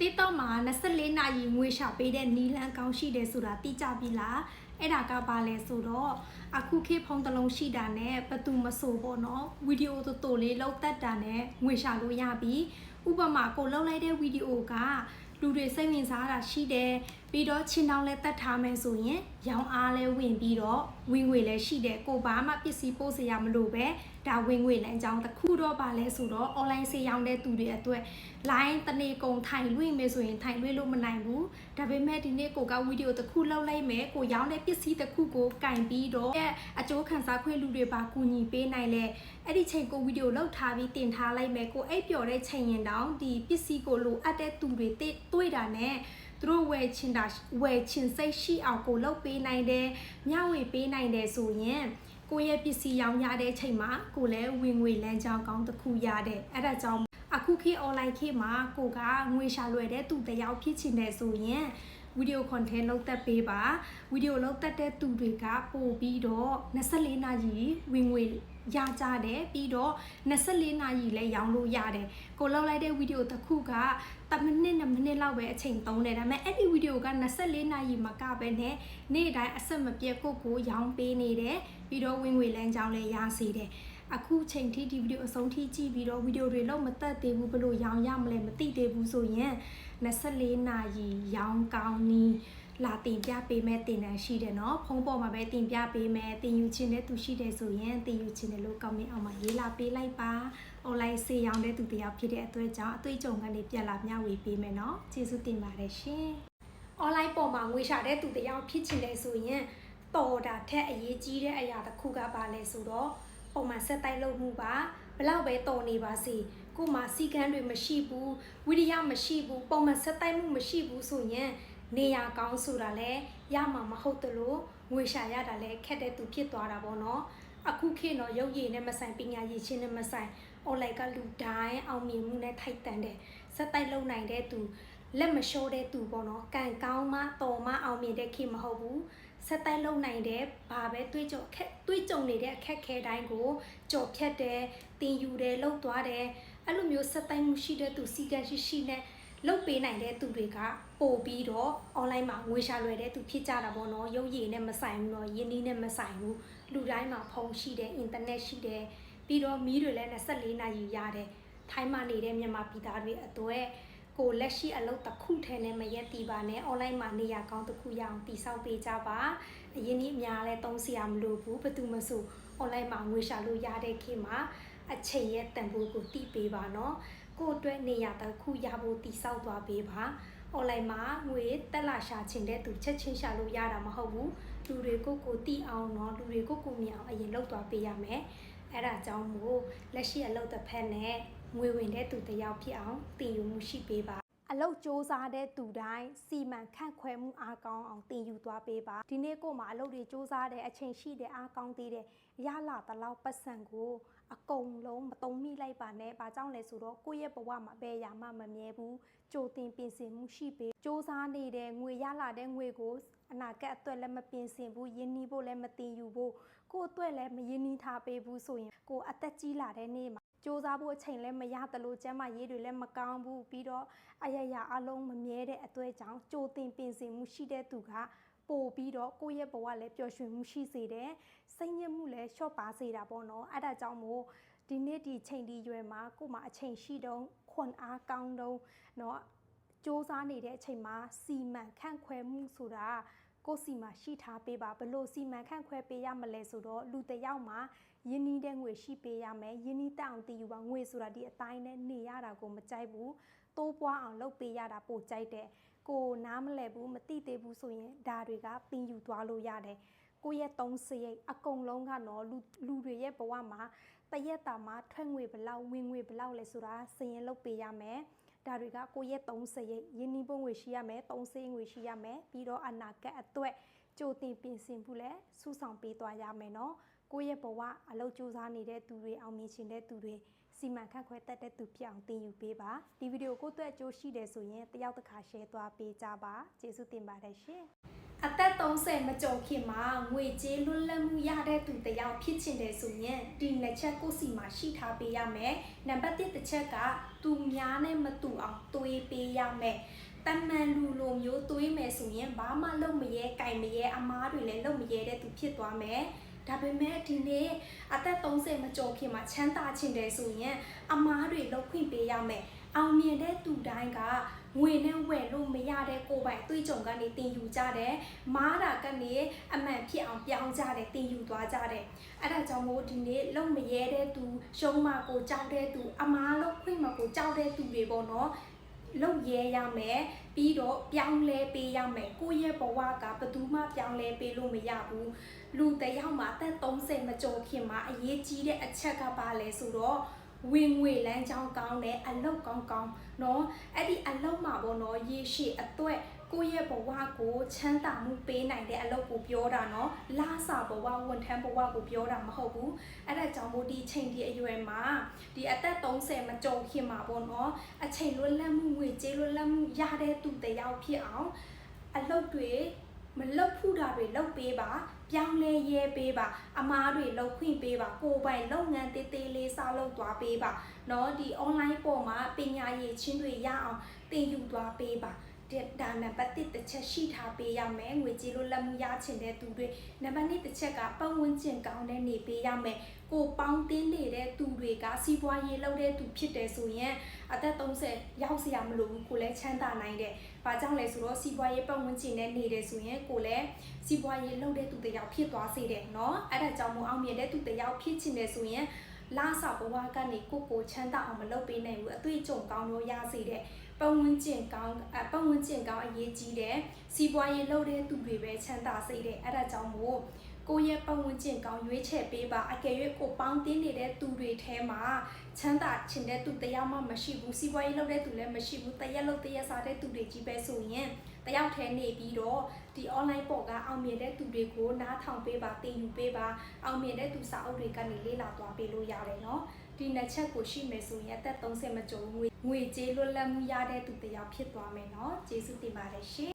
TikTok မှာ24နာရီငွေရှာပေးတဲ့နီလန်ကောင်းရှိတယ်ဆိုတာသိကြပြီလားအဲ့ဒါကဘာလဲဆိုတော့အခုခေတ်ဖုန်းတစ်လုံးရှိတာနဲ့ဘသူမဆိုပေါ့နော်ဗီဒီယိုတိုတိုလေးလောက်တက်တာနဲ့ငွေရှာလို့ရပြီဥပမာကိုလောက်လိုက်တဲ့ဗီဒီယိုကလူတွေစိတ်ဝင်စားတာရှိတယ် ပြီးတော့ချင်းတောင်းလဲတတ်ထားမယ်ဆိုရင်ရောင်းအားလဲဝင်ပြီးတော့ဝင်ငွေလဲရှိတယ်ကိုဘာမှပစ္စည်းပို့စရာမလိုပဲဒါဝင်ငွေလမ်းကြောင်းတစ်ခုတော့ပါလဲဆိုတော့ online ဆေးရောင်းတဲ့သူတွေအတွက် line တနေကုန်ထိုင်လွှင့်မယ်ဆိုရင်ထိုင်လွှင့်လို့မနိုင်ဘူးဒါပေမဲ့ဒီနေ့ကိုကဗီဒီယိုတစ်ခုလောက်လိုက်မယ်ကိုရောင်းတဲ့ပစ္စည်းတစ်ခုကိုကင်ပြီးတော့အကျိုးခံစားခွင့်လူတွေပါကူညီပေးနိုင်လဲအဲ့ဒီချိန်ကိုဗီဒီယိုလောက်ထားပြီးတင်ထားလိုက်မယ်ကိုအိပ်ပျော်တဲ့ချိန်ရင်တောင်ဒီပစ္စည်းကိုလိုအပ်တဲ့သူတွေတွေ့တာနဲ့ သူတို့ဝယ်ချင်တာဝယ်ချင်စိတ်ရှိအောင်ကိုလုပ်ပေးနိုင်တယ်မျှဝေပေးနိုင်တယ်ဆိုရင်ကိုယ့်ရဲ့ပစ္စည်းရောင်းရတဲ့ချိန်မှာကိုလည်းဝင်ငွေလမ်းကြောင်းကောင်းတစ်ခုရတဲ့အဲ့ဒါကြောင့်အခုခေတ် online ခေတ်မှာကိုကငွေရှာလွယ်တဲ့သူတယောက်ဖြစ်ချင်တယ်ဆိုရင် ဗီဒီယို content လုပ်သက်ပေးပါဗီဒီယိုလုပ်သက်တဲ့သူတွေကပို့ပြီးတော့24နာရီဝင်ငွေရကြတယ်ပြီးတော့24နာရီလည်းရောင်းလို့ရတယ်ကိုလောက်လိုက်တဲ့ဗီဒီယိုတစ်ခုက10မိနစ်နဲ့မိနစ်လောက်ပဲအချိန်သုံးတယ်ဒါပေမဲ့အဲ့ဒီဗီဒီယိုက24နာရီမကပဲနဲ့နေ့တိုင်းအဆက်မပြတ်ကိုကိုရောင်းပေးနေတယ်ပြီးတော့ဝင်ငွေလမ်းကြောင်းလည်းရစေတယ် အခုချိန်ထိဒီဗီဒီယိုအဆုံးထိကြည့်ပြီးတော့ဗီဒီယိုတွေလုံးမတက်သေးဘူးဘလို့ရောင်ရမလဲမသိသေးဘူးဆိုရင်24နာရီရောင်ကောင်းနီးလာတင်ပြပေးမဲ့တင်တန်းရှိတယ်နော်ဖုန်းပေါ်မှာပဲတင်ပြပေးမဲ့တင်ယူခြင်းတဲ့သူရှိတယ်ဆိုရင်တင်ယူခြင်းတယ်လို့ကောင်းမင်းအောင်မှာရေးလာပေးလိုက်ပါအွန်လိုင်းစေရောင်းတဲ့သူတယောက်ဖြစ်တဲ့အတွေ့အကြုံအတွေ့အကြုံကနေပြန်လာမျှဝေပေးမယ်နော်ကျေးဇူးတင်ပါတယ်ရှင် online ပေါ်မှာငွေရှာတဲ့သူတယောက်ဖြစ်ချင်တယ်ဆိုရင်တော်တာထက်အရေးကြီးတဲ့အရာတစ်ခုကပါလဲဆိုတော့ ပုံမှန်ဆက်တိုက်လုပ်မှုပါဘလောက်ပဲတော်နေပါစေကို့မှာစီကန်းတွေမရှိဘူးဝိရိယမရှိဘူးပုံမှန်ဆက်တိုက်မှုမရှိဘူးဆိုရင်နေရကောင်းဆိုတာလဲရမှာမဟုတ်တလို့ငွေရှာရတာလဲခက်တဲ့သူဖြစ်သွားတာပေါ့နော်အခုခေတ်တော့ရုပ်ရည်နဲ့မဆိုင်ပညာရည်ချင်းနဲ့မဆိုင် online ကလူတိုင်းအောင်မြင်မှုနဲ့ထိုက်တန်တဲ့စက်တိုက်လုံနိုင်တဲ့သူ လက်မလျှော့တဲ့သူပေါ့နော်ကံကောင်းမှတော်မှအောင်မြင်တဲ့ခေတ်မဟုတ်ဘူးစက်တိုက်လုံနိုင်တဲ့ဘာပဲတွေးကြခက်တွေးကြုံနေတဲ့အခက်ခဲတိုင်းကိုကြော်ဖြတ်တယ်တင်ယူတယ်လှုပ်သွားတယ်အဲ့လိုမျိုးစက်တိုက်မှုရှိတဲ့သူစီကံရှိရှိနဲ့လုတ်ပေးနိုင်တဲ့သူတွေကပို့ပြီးတော့ online မှာငွေရှာလွယ်တဲ့သူဖြစ်ကြတာပေါ့နော်ရုပ်ရည်နဲ့မဆိုင်ဘူးနော်ယင်းနီးနဲ့မဆိုင်ဘူးလူတိုင်းမှာဖုန်းရှိတယ်အင်တာနက်ရှိတယ်ပြီးတော့မီးတွေလည်း24နာရီရတယ်ထိုင်းမှာနေတဲ့မြန်မာပြည်သားတွေအတွ က်ကိုလက်ရှိအလုပ်တစ်ခုထဲနဲ့မရက်တီပါနဲ့ online မှာနေရာကောင်းတစ်ခုရအောင်တည်ဆောက်ပေးကြပါအရင်นี้အများလဲသုံးစရာမလိုဘူးဘယ်သူမှဆို online မှာငွေရှာလို့ရတဲ့ခေတ်မှာအချိန်ရဲ့တန်ဖိုးကိုတည်ပေးပါနော်ကိုအတွက်နေရာတစ်ခုရဖို့တည်ဆောက်သွားပေးပါ online မှာငွေတက်လာရှာချင်တဲ့သူချက်ချင်းရှာလို့ရတာမဟုတ်ဘူးလူတွေကိုကိုတီးအောင်เนาะလူတွေကိုကိုမြင်အောင်အရင်လောက်သွားပေးရမယ် အဲ့ဒါကြောင့်မို့လက်ရှိအလုပ်တစ်ဖက်နဲ့ငွေဝင်တဲ့သူတယောက်ဖြစ်အောင်တည်ယူမှုရှိပေးပါအလုတ်စ조사တဲ့သူတိုင်းစီမံခန့်ခွဲမှုအားကောင်းအောင်တင်ယူသွားပေးပါဒီနေ့ကိုမှအလုတ်တွေစ조사တဲ့အချိန်ရှိတဲ့အားကောင်းသေးတဲ့ရလာတလောက်ပတ်စံကိုအကုန်လုံးမတုံးမိလိုက်ပါနဲ့။ဘာကြောင့်လဲဆိုတော့ကိုယ့်ရဲ့ဘဝမှာဘယ်ရာမှမမြဲဘူး။ကြိုတင်ပြင်ဆင်မှုရှိပေး။စ조사နေတဲ့ငွေရလာတဲ့ငွေကိုအနာဂတ်အတွက်လည်းမပြင်ဆင်ဘူး။ယင်းနှီးဖို့လည်းမတင်ယူဖို့ ကိုယ့်အတွက်လည်းမယင်းနှီးထားပေးဘူးဆိုရင်ကိုအသက်ကြီးလာတဲ့နေ့မှာစ조사ဖို့အချိန်လည်းမရသလိုကျမ်းမာရေးတွေလည်းမကောင်းဘူးပြီးတော့အရရအလုံးမမြဲတဲ့အတွေ့အကြောင်းကြိုတင်ပြင်ဆင်မှုရှိတဲ့သူကပို့ပြီးတော့ကိုယ့်ရဲ့ဘဝလည်းပျော်ရွှင်မှုရှိစေတယ်စိတ်ညစ်မှုလည်းလျှော့ပါစေတာပေါ့နော်အဲ့ဒါကြောင့်မို့ဒီနေ့ဒီချိန်ဒီရွယ်မှာကို့မှာအချိန်ရှိတုံးခွန်အားကောင်းတုံးเนาะစ조사နေတဲ့အချိန်မှာစီမံခန့်ခွဲမှုဆိုတာ ကိုစီမှာရှိထားပေးပါဘလို့စီမံခန့်ခွဲပေးရမလဲဆိုတော့လူတယောက်မှာယင်းနီးတဲ့ငွေရှိပေးရမယ်ယင်းနီးတောင်တည်ယူပါငွေဆိုတာဒီအတိုင်းနဲ့နေရတာကိုမကြိုက်ဘူးတိုးပွားအောင်လုပ်ပေးရတာပိုကြိုက်တယ်ကိုနားမလဲဘူးမသိသေးဘူးဆိုရင်ဒါတွေကတင်ယူသွားလို့ရတယ်ကိုယ့်ရဲ့သုံးစရိတ်အကုန်လုံးကတော့လူလူတွေရဲ့ဘဝမှာတရက်တာမှာထွက်ငွေဘလောက်ဝင်ငွေဘလောက်လဲဆိုတာစည်ရင်လုပ်ပေးရမယ် ဒါတွေကကိုယ့်ရဲ့သုံးစရိတ်ရင်းနှီးပုံငွေရှိရမယ်သုံးစရိတ်ငွေရှိရမယ်ပြီးတော့အနာဂတ်အတွက်ကြိုတင်ပြင်ဆင်ဖို့လဲစုဆောင်ပေးသွားရမယ်နော်ကိုယ့်ရဲ့ဘဝအလုပ်ကြိုးစားနေတဲ့သူတွေအောင်မြင်ခြင်းတဲ့သူတွေစီမံခန့်ခွဲတတ်တဲ့သူဖြစ်အောင်တင်ယူပေးပါဒီဗီဒီယိုကိုအတွက်အကျိုးရှိတယ်ဆိုရင်တယောက်တစ်ခါ share သွားပေးကြပါကျေးဇူးတင်ပါတယ်ရှင် အသက်30မကျော်ခင်မှာငွေကြေးလွတ်လပ်မှုရတဲ့သူတစ်ယောက်ဖြစ်ချင်တယ်ဆိုရင်ဒီနှစ်ချက်ကိုယ့်စီမှာရှိထားပေးရမယ်။နံပါတ်1တစ်ချက်ကသူများနဲ့မတူအောင်တွေးပေးရမယ်။တမန်လူလိုမျိုးတွေးမယ်ဆိုရင်ဘာမှလုပ်မရဲ၊ကြိုင်မရဲအမားတွေလည်းလုပ်မရဲတဲ့သူဖြစ်သွားမယ်။ဒါပေမဲ့ဒီနေ့အသက်30မကျော်ခင်မှာချမ်းသာချင်တယ်ဆိုရင်အမားတွေလုပ်ခွင့်ပေးရမယ်။အောင်မြင်တဲ့သူတိုင်းက ငွေနဲ့ဝယ်လို့မရတဲ့ကိုယ်ပိုင်အသွေးကြုံကနေတင်ယူကြတယ်။မားတာကနေအမှန်ဖြစ်အောင်ပြောင်းကြတယ်တင်ယူသွားကြတယ်။အဲ့ဒါကြောင့်မို့ဒီနေ့လုံမရဲတဲ့သူရှုံးမကိုကြောက်တဲ့သူအမားလို့ခွင့်မကိုကြောက်တဲ့သူတွေပေါ့နော်။လုံရဲရမယ်ပြီးတော့ပြောင်းလဲပေးရမယ်ကိုယ့်ရဲ့ဘဝကဘယ်သူမှပြောင်းလဲပေးလို့မရဘူးလူတစ်ယောက်မှာအသက်30မကျော်ခင်မှာအရေးကြီးတဲ့အချက်ကပါလဲဆိုတော့ ဝင်ငွေလမ်းကြောင်းကောင်းတယ်အလုပ်ကောင်းကောင်းเนาะအဲ့ဒီအလုပ်မှာပေါ့နော်ရေရှည်အတွက်ကိုယ့်ရဲ့ဘဝကိုချမ်းသာမှုပေးနိုင်တဲ့အလုပ်ကိုပြောတာเนาะလာစာဘဝဝန်ထမ်းဘဝကိုပြောတာမဟုတ်ဘူးအဲ့ဒါကြောင့်မို့ဒီချိန်ဒီအရွယ်မှာဒီအသက်30မကျော်ခင်မှာပေါ့နော်အချိန်လွတ်လပ်မှုငွေကြေးလွတ်လပ်မှုရတဲ့သူတစ်ယောက်ဖြစ်အောင်အလုပ်တွေမလုပ်ဖူးတာတွေလုပ်ပေးပါ ပြောင်းလဲရဲပေးပါအမားတွေလုပ်ခွင့်ပေးပါကိုယ်ပိုင်လုပ်ငန်းသေးသေးလေးစလုပ်သွားပေးပါเนาะဒီ online ပေါ်မှာပညာရေးချင်းတွေရအောင်သင်ယူသွားပေးပါ ဒီဒါနံပါတ်1တစ်ချက်ရှိထားပေးရမယ်ငွေကြေးလိုလက်မှုရချင်တဲ့သူတွေနံပါတ်2တစ်ချက်ကပတ်ဝန်းကျင်ကောင်းတဲ့နေပေးရမယ်ကိုပေါင်းတင်းနေတဲ့သူတွေကစီးပွားရေးလုပ်တဲ့သူဖြစ်တယ်ဆိုရင်အသက်30ရောက်စရာမလိုဘူးကိုလည်းချမ်းသာနိုင်တယ်။ဘာကြောင့်လဲဆိုတော့စီးပွားရေးပတ်ဝန်းကျင်နဲ့နေတယ်ဆိုရင်ကိုလည်းစီးပွားရေးလုပ်တဲ့သူတစ်ယောက်ဖြစ်သွားစေတယ်နော်။အဲ့ဒါကြောင့်မို့အောင်မြင်တဲ့သူတစ်ယောက်ဖြစ်ချင်တယ်ဆိုရင်လာစာဘဝကနေကိုကိုချမ်းသာအောင်မလုပ်ပေးနိုင်ဘူးအတွေ့အကြုံကောင်းလို့ရစေတဲ့ ပတ်ဝန်းကျင်ကောင်းအပတ်ဝန်းကျင်ကောင်းအရေးကြီးတဲ့စီးပွားရေးလုပ်တဲ့သူတွေပဲချမ်းသာစေတဲ့အဲ့ဒါကြောင့်မို့ကိုယ့်ရဲ့ပတ်ဝန်းကျင်ကောင်းရွေးချယ်ပေးပါအကယ်၍ကိုပေါင်းတင်းနေတဲ့သူတွေထဲမှာချမ်းသာချင်တဲ့သူတရားမှမရှိဘူးစီးပွားရေးလုပ်တဲ့သူလည်းမရှိဘူးတရက်လုပ်တရက်စားတဲ့သူတွေကြီးပဲဆိုရင်တယောက်ထဲနေပြီးတော့ဒီ online ပေါ်ကအောင်မြင်တဲ့သူတွေကိုနားထောင်ပေးပါတင်ယူပေးပါအောင်မြင်တဲ့သူစာအုပ်တွေကနေလေ့လာသွားပေးလို့ရတယ်နော် ဒီနှစ်ချက်ကိုရှိမယ်ဆိုရင်အသက်30မကျော်ငွေငွေကြေးလွတ်လပ်မှုရတဲ့သူတစ်ယောက်ဖြစ်သွားမယ်နော်ကျေးဇူးတင်ပါတယ်ရှင်